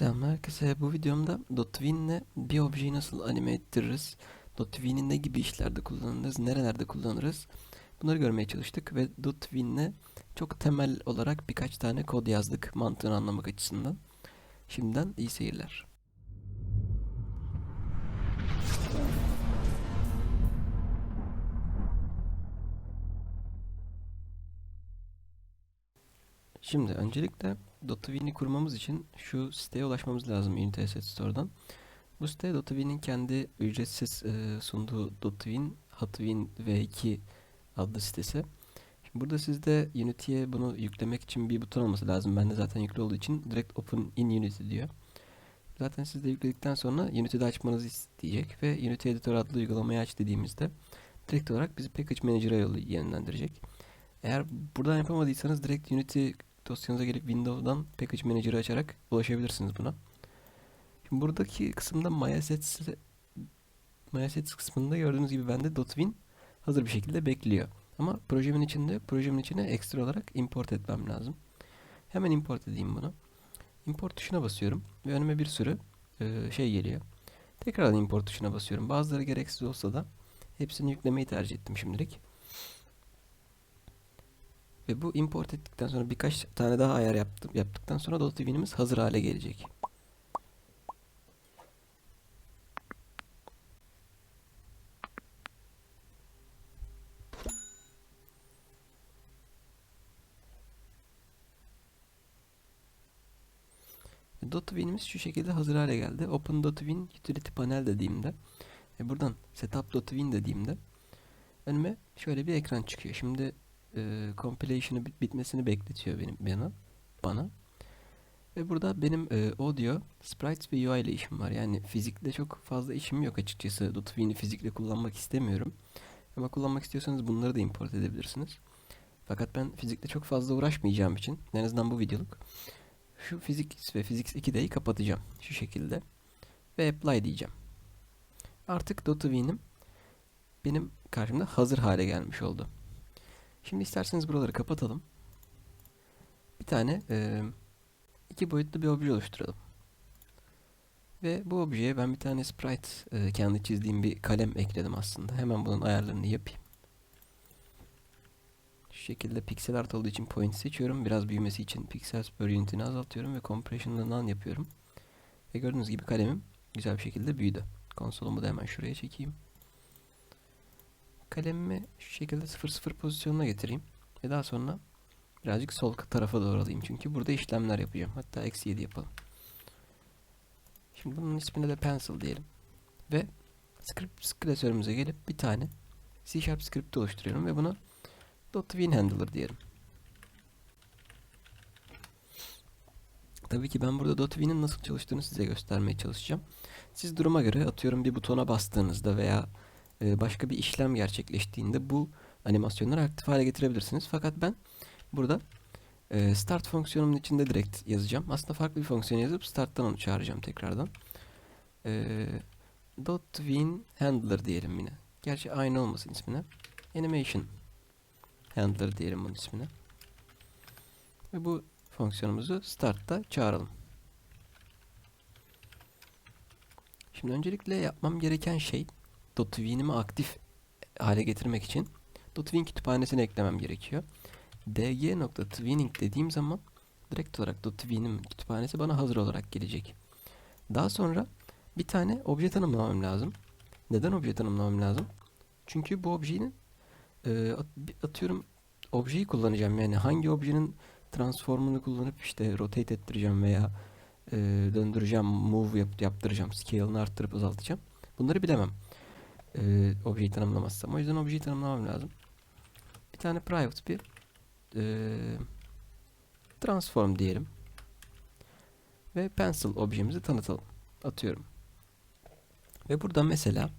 Selam herkese. Bu videomda Dotwin'le bir objeyi nasıl anime ettiririz? Dotwin'i ne gibi işlerde kullanırız? Nerelerde kullanırız? Bunları görmeye çalıştık ve Dotwin'le çok temel olarak birkaç tane kod yazdık mantığını anlamak açısından. Şimdiden iyi seyirler. Şimdi öncelikle Dotwin'i kurmamız için şu siteye ulaşmamız lazım Unity Asset Store'dan. Bu site Dotwin'in kendi ücretsiz e, sunduğu Dotwin Hotwin V2 adlı sitesi. Şimdi burada sizde Unity'ye bunu yüklemek için bir buton olması lazım. Bende zaten yüklü olduğu için direkt Open in Unity diyor. Zaten siz de yükledikten sonra Unity'de açmanızı isteyecek ve Unity Editor adlı uygulamayı aç dediğimizde direkt olarak bizi Package Manager'a yönlendirecek. Eğer buradan yapamadıysanız direkt Unity dosyanıza gelip Windows'dan Package Manager'ı açarak ulaşabilirsiniz buna. Şimdi buradaki kısımda MyAssets MyAssets kısmında gördüğünüz gibi bende .win hazır bir şekilde bekliyor. Ama projemin içinde projemin içine ekstra olarak import etmem lazım. Hemen import edeyim bunu. Import tuşuna basıyorum ve önüme bir sürü e, şey geliyor. Tekrardan import tuşuna basıyorum. Bazıları gereksiz olsa da hepsini yüklemeyi tercih ettim şimdilik. Ve bu import ettikten sonra birkaç tane daha ayar yaptım, yaptıktan sonra Dotwin'imiz hazır hale gelecek. Dotwin'imiz şu şekilde hazır hale geldi. Open Dotwin Utility Panel dediğimde ve buradan Setup Dotwin dediğimde önüme şöyle bir ekran çıkıyor. Şimdi e, compilation'ı bit bitmesini bekletiyor benim bana bana. Ve burada benim e, audio, sprites ve UI ile işim var. Yani fizikle çok fazla işim yok açıkçası. Dotwin'i fizikle kullanmak istemiyorum. Ama kullanmak istiyorsanız bunları da import edebilirsiniz. Fakat ben fizikle çok fazla uğraşmayacağım için en azından bu videoluk şu Physics ve Physics 2D'yi kapatacağım. Şu şekilde. Ve apply diyeceğim. Artık Dotwin'im benim karşımda hazır hale gelmiş oldu. Şimdi isterseniz buraları kapatalım. Bir tane e, iki boyutlu bir obje oluşturalım. Ve bu objeye ben bir tane sprite e, kendi çizdiğim bir kalem ekledim aslında. Hemen bunun ayarlarını yapayım. Şu şekilde piksel art olduğu için point seçiyorum. Biraz büyümesi için pixels per unit'ini azaltıyorum ve compression'da none yapıyorum. Ve gördüğünüz gibi kalemim güzel bir şekilde büyüdü. Konsolumu da hemen şuraya çekeyim. Kalemimi şu şekilde 0-0 pozisyonuna getireyim. Ve daha sonra birazcık sol tarafa doğru alayım. Çünkü burada işlemler yapacağım. Hatta eksi 7 yapalım. Şimdi bunun ismine de pencil diyelim. Ve script klasörümüze gelip bir tane C Sharp script oluşturuyorum ve buna .win handler diyelim. Tabii ki ben burada .win'in nasıl çalıştığını size göstermeye çalışacağım. Siz duruma göre atıyorum bir butona bastığınızda veya e, başka bir işlem gerçekleştiğinde bu animasyonları aktif hale getirebilirsiniz. Fakat ben burada e, start fonksiyonumun içinde direkt yazacağım. Aslında farklı bir fonksiyon yazıp starttan onu çağıracağım tekrardan. E, .win handler diyelim yine. Gerçi aynı olmasın ismine. Animation handler diyelim bunun ismine. Ve bu fonksiyonumuzu start'ta çağıralım. Şimdi öncelikle yapmam gereken şey Dotwin'imi aktif hale getirmek için Dotwin kütüphanesini eklemem gerekiyor. dg.twinning dediğim zaman direkt olarak Dotwin'im kütüphanesi bana hazır olarak gelecek. Daha sonra bir tane obje tanımlamam lazım. Neden obje tanımlamam lazım? Çünkü bu objenin e, atıyorum objeyi kullanacağım. Yani hangi objenin transformunu kullanıp işte rotate ettireceğim veya e, döndüreceğim, move yap, yaptıracağım, scale'ını arttırıp azaltacağım. Bunları bilemem. E, objeyi tanımlamazsam. O yüzden objeyi tanımlamam lazım. Bir tane private bir e, transform diyelim. Ve pencil objemizi tanıtalım. Atıyorum. Ve burada mesela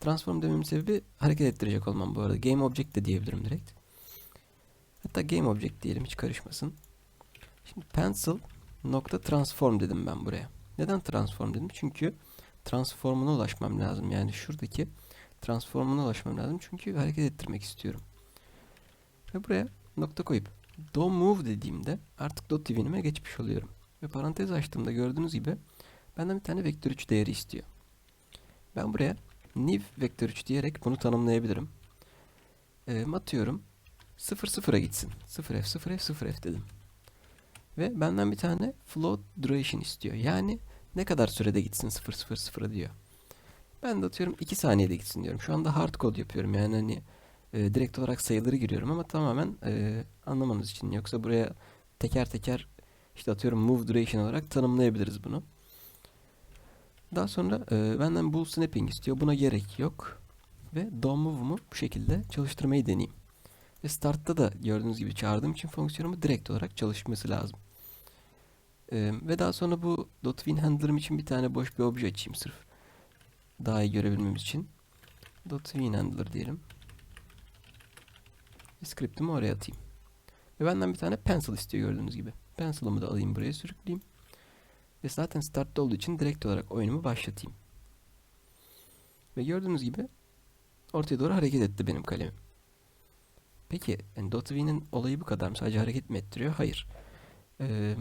transform dememin sebebi hareket ettirecek olmam bu arada. Game object de diyebilirim direkt. Hatta game object diyelim hiç karışmasın. Şimdi pencil nokta transform dedim ben buraya. Neden transform dedim? Çünkü transformuna ulaşmam lazım. Yani şuradaki transformuna ulaşmam lazım. Çünkü hareket ettirmek istiyorum. Ve buraya nokta koyup do move dediğimde artık dot divinime geçmiş oluyorum. Ve parantez açtığımda gördüğünüz gibi benden bir tane vektör 3 değeri istiyor. Ben buraya new vektör 3 diyerek bunu tanımlayabilirim. Ee, atıyorum 0 0'a gitsin. 0f 0f 0f dedim. Ve benden bir tane float duration istiyor. Yani ne kadar sürede gitsin 0 0 0'a diyor. Ben de atıyorum 2 saniyede gitsin diyorum. Şu anda hard code yapıyorum. Yani hani e, direkt olarak sayıları giriyorum ama tamamen e, anlamanız için. Yoksa buraya teker teker işte atıyorum move duration olarak tanımlayabiliriz bunu. Daha sonra e, benden bool snapping istiyor. Buna gerek yok. Ve do move'umu bu şekilde çalıştırmayı deneyeyim. Ve start'ta da gördüğünüz gibi çağırdığım için fonksiyonumu direkt olarak çalışması lazım. E, ve daha sonra bu .win handler'ım için bir tane boş bir obje açayım sırf. Daha iyi görebilmemiz için. .win handler diyelim. Script'imi oraya atayım. Ve benden bir tane pencil istiyor gördüğünüz gibi. Pencil'ımı da alayım buraya sürükleyeyim. Ve zaten startta olduğu için direkt olarak oyunumu başlatayım. Ve gördüğünüz gibi ortaya doğru hareket etti benim kalemim. Peki yani .w'nin olayı bu kadar mı? Sadece hareket mi ettiriyor? Hayır. Ee,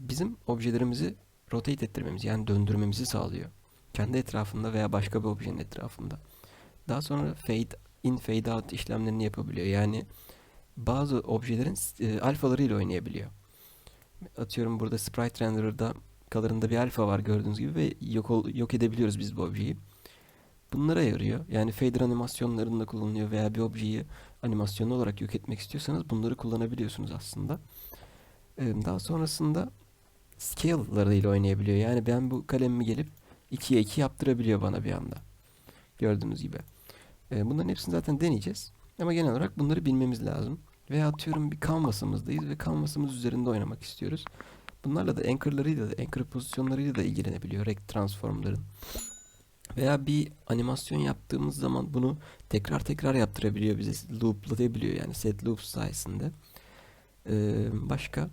bizim objelerimizi rotate ettirmemiz yani döndürmemizi sağlıyor. Kendi etrafında veya başka bir objenin etrafında. Daha sonra fade in fade out işlemlerini yapabiliyor. Yani bazı objelerin e, alfalarıyla oynayabiliyor. Atıyorum burada sprite renderer'da color'ında bir alfa var gördüğünüz gibi ve yok yok edebiliyoruz biz bu objeyi. Bunlara yarıyor. Yani fader animasyonlarında kullanılıyor veya bir objeyi animasyonlu olarak yok etmek istiyorsanız bunları kullanabiliyorsunuz aslında. Daha sonrasında scale'larıyla oynayabiliyor. Yani ben bu kalemimi gelip 2'ye 2 yaptırabiliyor bana bir anda. Gördüğünüz gibi. Ee, bunların hepsini zaten deneyeceğiz. Ama genel olarak bunları bilmemiz lazım. Veya atıyorum bir canvas'ımızdayız ve canvas'ımız üzerinde oynamak istiyoruz. Bunlarla da anchor'larıyla da anchor pozisyonlarıyla da ilgilenebiliyor rect transformların. Veya bir animasyon yaptığımız zaman bunu tekrar tekrar yaptırabiliyor bize looplayabiliyor yani set loop sayesinde. Ee, başka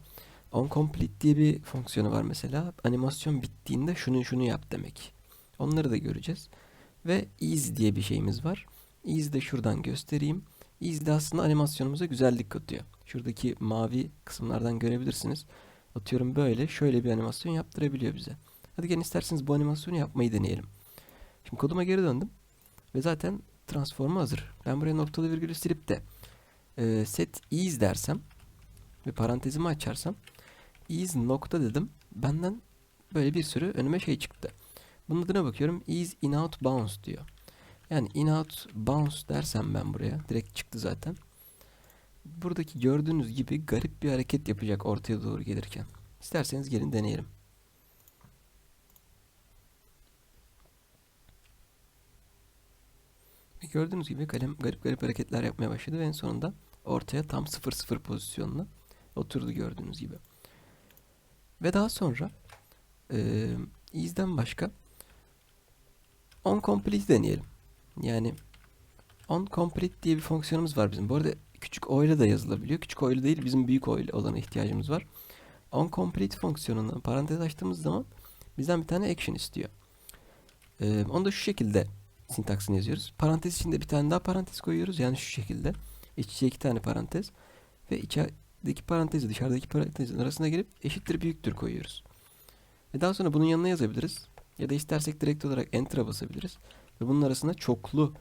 onComplete diye bir fonksiyonu var mesela. Animasyon bittiğinde şunu şunu yap demek. Onları da göreceğiz. Ve ease diye bir şeyimiz var. Ease de şuradan göstereyim. Ease de aslında animasyonumuza güzellik katıyor. Şuradaki mavi kısımlardan görebilirsiniz. Atıyorum böyle şöyle bir animasyon yaptırabiliyor bize. Hadi gelin isterseniz bu animasyonu yapmayı deneyelim. Şimdi koduma geri döndüm. Ve zaten transformu hazır. Ben buraya noktalı virgülü silip de e, set ease dersem ve parantezimi açarsam ease nokta dedim. Benden böyle bir sürü önüme şey çıktı. Bunun adına bakıyorum. Ease in out bounce diyor. Yani in out bounce dersem ben buraya direkt çıktı zaten. Buradaki gördüğünüz gibi garip bir hareket yapacak ortaya doğru gelirken. İsterseniz gelin deneyelim. Gördüğünüz gibi kalem garip garip hareketler yapmaya başladı ve en sonunda ortaya tam 0-0 pozisyonuna oturdu gördüğünüz gibi. Ve daha sonra e, izden başka on complete deneyelim. Yani on complete diye bir fonksiyonumuz var bizim. Bu arada küçük o ile de yazılabiliyor. Küçük o ile değil bizim büyük o ile olana ihtiyacımız var. On complete fonksiyonunu parantez açtığımız zaman bizden bir tane action istiyor. Ee, onu da şu şekilde sintaksını yazıyoruz. Parantez içinde bir tane daha parantez koyuyoruz. Yani şu şekilde. İç içe iki tane parantez. Ve içerideki parantezi dışarıdaki parantezin arasına gelip eşittir büyüktür koyuyoruz. Ve daha sonra bunun yanına yazabiliriz. Ya da istersek direkt olarak enter'a basabiliriz. Ve bunun arasında çoklu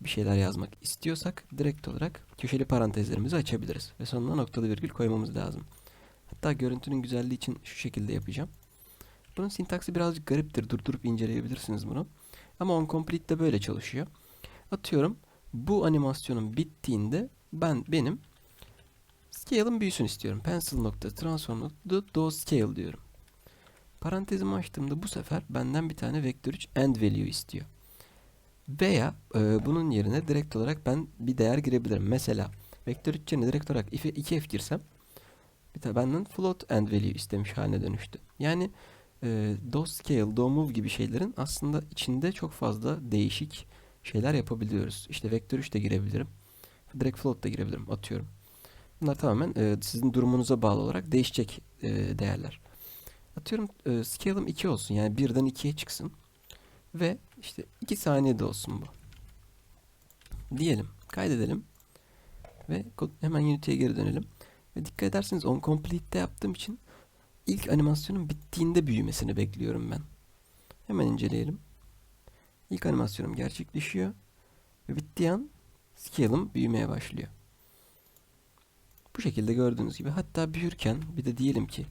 bir şeyler yazmak istiyorsak direkt olarak köşeli parantezlerimizi açabiliriz. Ve sonuna noktalı virgül koymamız lazım. Hatta görüntünün güzelliği için şu şekilde yapacağım. Bunun sintaksi birazcık gariptir. Durdurup inceleyebilirsiniz bunu. Ama onComplete de böyle çalışıyor. Atıyorum bu animasyonun bittiğinde ben benim scale'ın büyüsün istiyorum. Pencil nokta transform nokta do scale diyorum. Parantezimi açtığımda bu sefer benden bir tane vektör 3 end value istiyor. Veya e, bunun yerine direkt olarak ben bir değer girebilirim. Mesela vektör 3 yerine direkt olarak if'e 2f girsem bir tane benden float end value istemiş haline dönüştü. Yani e, do scale, do move gibi şeylerin aslında içinde çok fazla değişik şeyler yapabiliyoruz. İşte vektör 3 de girebilirim. Direkt float da girebilirim atıyorum. Bunlar tamamen e, sizin durumunuza bağlı olarak değişecek e, değerler. Atıyorum e, scale'ım 2 olsun yani birden 2'ye çıksın. Ve işte 2 saniyede olsun bu. Diyelim. Kaydedelim. Ve hemen Unity'ye geri dönelim. Ve dikkat ederseniz onComplete'de yaptığım için ilk animasyonun bittiğinde büyümesini bekliyorum ben. Hemen inceleyelim. İlk animasyonum gerçekleşiyor. Ve bittiği an scale'ım büyümeye başlıyor. Bu şekilde gördüğünüz gibi hatta büyürken bir de diyelim ki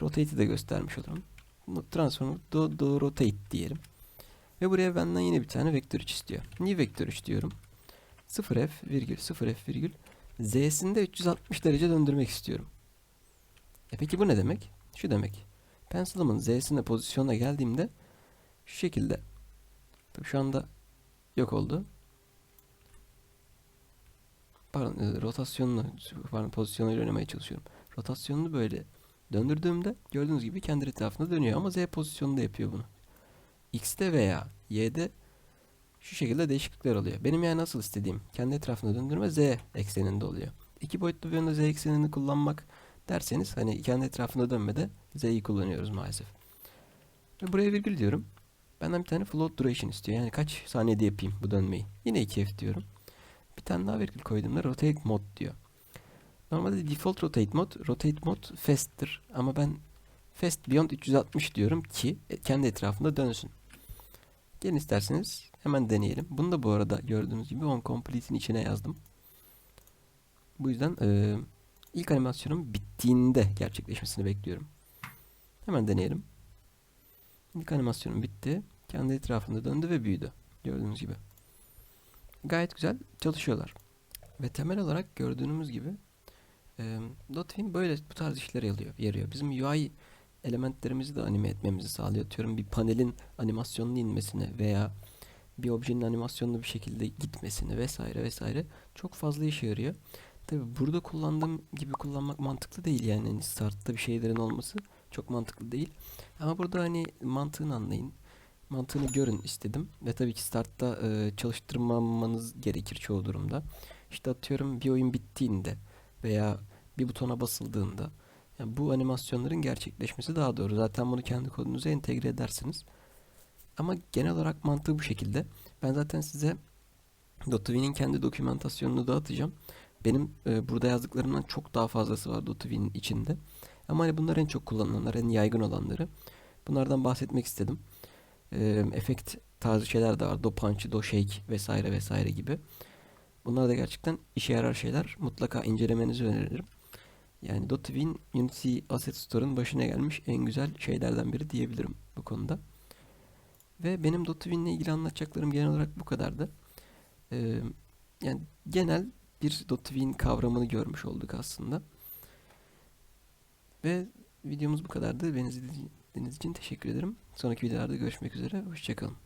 rotate'i de göstermiş olurum. Bu Transform do, do rotate diyelim. Ve buraya benden yine bir tane vektör 3 istiyor. Niye vektör 3 diyorum? 0f virgül 0f virgül z'sini de 360 derece döndürmek istiyorum. E peki bu ne demek? Şu demek. Pencil'ımın z'sine pozisyona geldiğimde şu şekilde. Tabii şu anda yok oldu. Pardon, e, rotasyonunu, pardon, pozisyonuyla oynamaya çalışıyorum. Rotasyonunu böyle döndürdüğümde gördüğünüz gibi kendi etrafında dönüyor ama z pozisyonunda yapıyor bunu. X'te veya Y'de şu şekilde değişiklikler oluyor. Benim yani nasıl istediğim kendi etrafında döndürme Z ekseninde oluyor. İki boyutlu bir oyunda Z eksenini kullanmak derseniz hani kendi etrafında dönmede Z'yi kullanıyoruz maalesef. Ve buraya virgül diyorum. Benden bir tane float duration istiyor. Yani kaç saniyede yapayım bu dönmeyi. Yine 2F diyorum. Bir tane daha virgül koyduğumda rotate mode diyor. Normalde default rotate mode, rotate mode fast'tir. Ama ben fast beyond 360 diyorum ki e, kendi etrafında dönsün. Gelin isterseniz hemen deneyelim. Bunu da bu arada gördüğünüz gibi on complete'in içine yazdım. Bu yüzden e, ilk animasyonun bittiğinde gerçekleşmesini bekliyorum. Hemen deneyelim. İlk animasyonum bitti. Kendi etrafında döndü ve büyüdü. Gördüğünüz gibi. Gayet güzel çalışıyorlar. Ve temel olarak gördüğünüz gibi e, Dotwin böyle bu tarz işlere yarıyor. yarıyor. Bizim UI elementlerimizi de anime etmemizi sağlıyor. Atıyorum bir panelin animasyonunu inmesini veya bir objenin animasyonunu bir şekilde gitmesini vesaire vesaire çok fazla işe yarıyor. Tabi burada kullandığım gibi kullanmak mantıklı değil yani hani startta bir şeylerin olması çok mantıklı değil. Ama burada hani mantığını anlayın. Mantığını görün istedim. Ve tabii ki startta e, çalıştırmamanız gerekir çoğu durumda. İşte atıyorum bir oyun bittiğinde veya bir butona basıldığında yani bu animasyonların gerçekleşmesi daha doğru. Zaten bunu kendi kodunuza entegre edersiniz. Ama genel olarak mantığı bu şekilde. Ben zaten size Dotwin'in kendi dokümantasyonunu dağıtacağım. Benim e, burada yazdıklarımdan çok daha fazlası var Dotwin'in içinde. Ama hani bunlar en çok kullanılanlar, en yaygın olanları. Bunlardan bahsetmek istedim. E, efekt tarzı şeyler de var. Do punch, do shake vesaire vesaire gibi. Bunlar da gerçekten işe yarar şeyler. Mutlaka incelemenizi öneririm. Yani Dotwin Unity Asset Store'un başına gelmiş en güzel şeylerden biri diyebilirim bu konuda. Ve benim Dotwin'le ilgili anlatacaklarım genel olarak bu kadardı. Ee, yani genel bir Dotwin kavramını görmüş olduk aslında. Ve videomuz bu kadardı. Beni izlediğiniz için teşekkür ederim. Sonraki videolarda görüşmek üzere. Hoşçakalın.